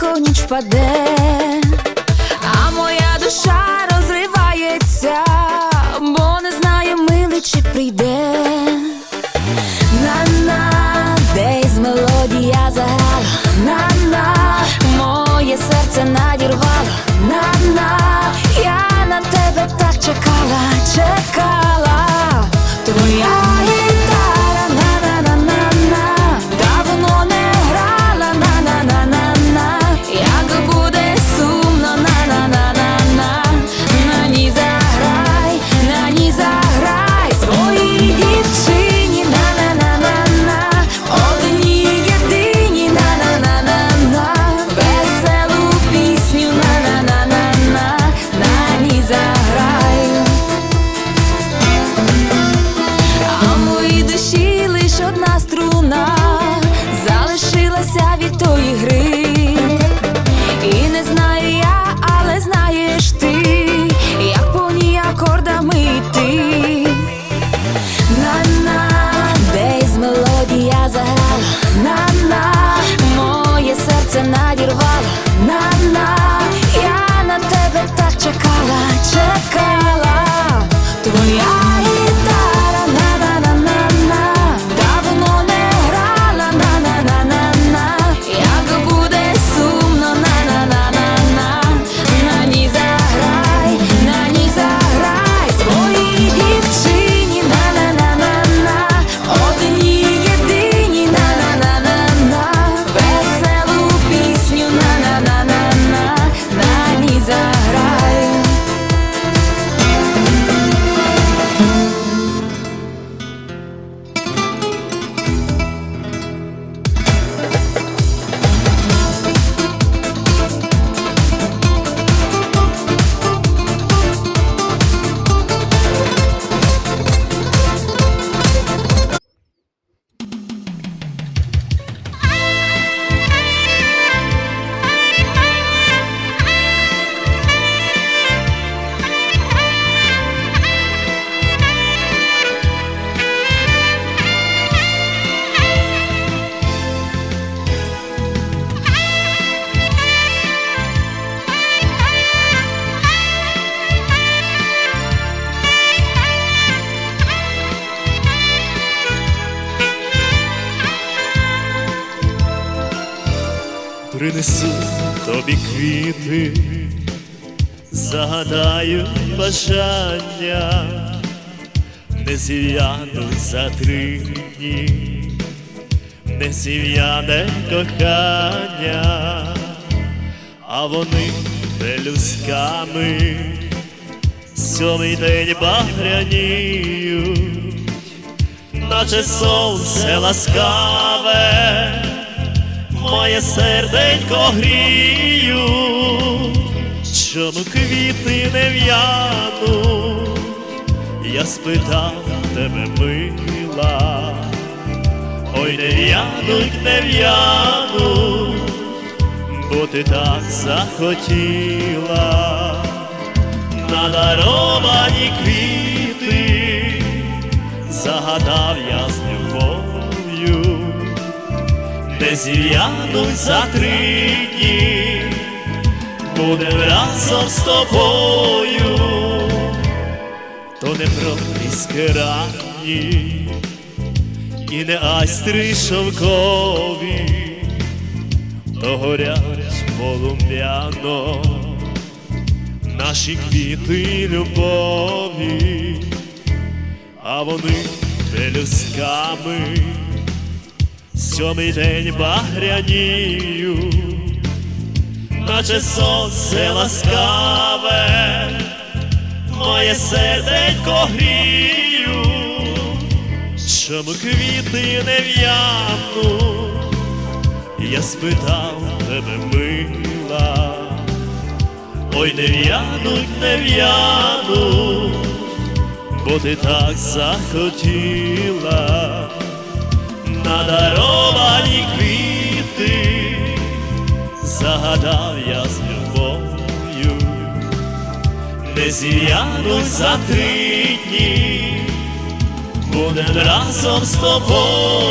тихо ніч паде, мелодія заграла, на-на, моє серце надірвало, на-на, я на тебе так чекала, чекала, Принесу тобі квіти, загадаю бажання, не зів'януть за три дні, не зів'яне кохання, а вони пелюсками сьомий день багряніють, наче сонце ласкаве моє серденько грію, чому квіти не в'януть, я спитав тебе, мила, ой, не в'януть, не в'януть, бо ти так захотіла, надаровані квіти, загадав я з любов'ю не зів'януть за три дні, будем разом з тобою, то не проблиски ранні, і не айстри шовкові, то горять полум'яно. Наші квіти любові, а вони пелюсками сьомий день багрянію, наче сонце ласкаве, моє серденько грію, чому квіти не в'януть, я спитав тебе, мила, ой, не в'януть, не в'януть, бо ти так захотіла надаровані квіти, загадав я з любов'ю, не зів'януть за три дні, будем разом з тобою.